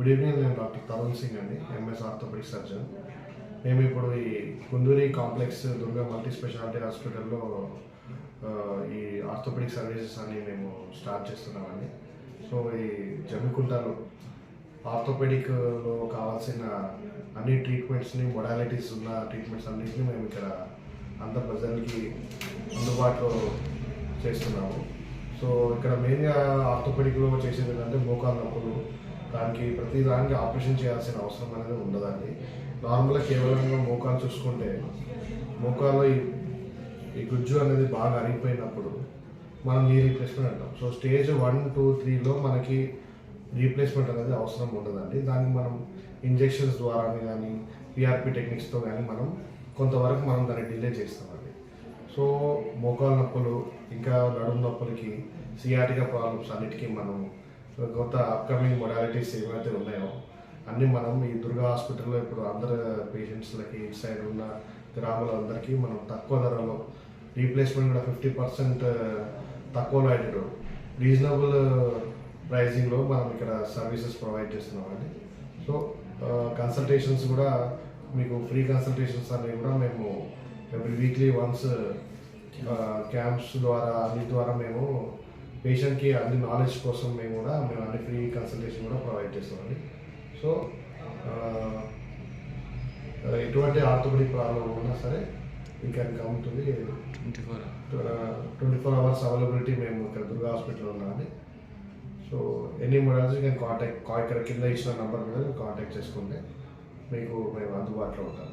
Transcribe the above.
Good evening నేను doctor Tarun Singh అండి MS orthopaedic surgeon మేము ఇప్పుడు ఈ Kunduri complex Durga multi speciality హాస్పిటల్లో ఈ ఆర్థోపెడిక్ సర్వీసెస్ అని మేము స్టార్ట్ చేస్తున్నామండి. సో ఈ జమ్మికుంటలో ఆర్థోపెడిక్లో కావాల్సిన అన్ని ట్రీట్మెంట్స్ని మొడాలిటీస్ ఉన్న ట్రీట్మెంట్స్ అన్నింటినీ మేము ఇక్కడ అంత ప్రజలకి అందుబాటులో చేస్తున్నాము. సో ఇక్కడ మెయిన్గా ఆర్థోపెడిక్లో చేసేది ఏంటంటే మోకాలు నొప్పులు దానికి ప్రతి దానికి ఆపరేషన్ చేయాల్సిన అవసరం అనేది ఉండదండి. నార్మల్గా కేవలంగా మోకాలు చూసుకుంటే మోకాల్లో ఈ ఈ గుజ్జు అనేది బాగా అరిగిపోయినప్పుడు మనం నీ రీప్లేస్మెంట్ అంటాం. సో స్టేజ్ వన్ టూ త్రీలో మనకి రీప్లేస్మెంట్ అనేది అవసరం ఉండదండి. దానికి మనం ఇంజెక్షన్స్ ద్వారా కానీ పిఆర్పి టెక్నిక్స్తో కానీ మనం కొంతవరకు మనం దాన్ని డిలే చేస్తామండి. సో మోకాలు నొప్పులు ఇంకా నడుము నొప్పులకి సియాటికా ప్రాబ్లమ్స్ అన్నిటికీ మనం కొత్త అప్కమింగ్ మొడాలిటీస్ ఏవైతే ఉన్నాయో అన్నీ మనం ఈ దుర్గా హాస్పిటల్లో ఇప్పుడు అందరు పేషెంట్స్లకి ఇటు సైడ్ ఉన్న గ్రామాలందరికీ మనం తక్కువ ధరలో రీప్లేస్మెంట్ కూడా ఫిఫ్టీ పర్సెంట్ తక్కువలో అయ్యేటట్టు రీజనబుల్ ప్రైజింగ్లో మనం ఇక్కడ సర్వీసెస్ ప్రొవైడ్ చేస్తున్నామండి. సో కన్సల్టేషన్స్ కూడా మీకు ఫ్రీ కన్సల్టేషన్స్ అనేవి కూడా మేము ఎవ్రీ వీక్లీ వన్స్ క్యాంప్స్ ద్వారా అన్ని ద్వారా మేము పేషెంట్కి అన్ని నాలెడ్జ్ కోసం మేము కూడా మేము అన్ని ఫ్రీ కన్సల్టేషన్ కూడా ప్రొవైడ్ చేస్తామండి. సో ఎటువంటి ఆర్థోపెడిక్ ప్రాబ్లం ఉన్నా సరే ఈ can come to the twenty four twenty four hours availability మేము ఇక్కడ దుర్గా హాస్పిటల్లో ఉన్నామండి. సో ఎనీ మొడాలిటీ నేను కాంటాక్ట్ ఇక్కడ కింద ఇచ్చిన నంబర్ మీద కాంటాక్ట్ చేసుకుంటే మీకు మేము అందుబాటులో ఉంటాం.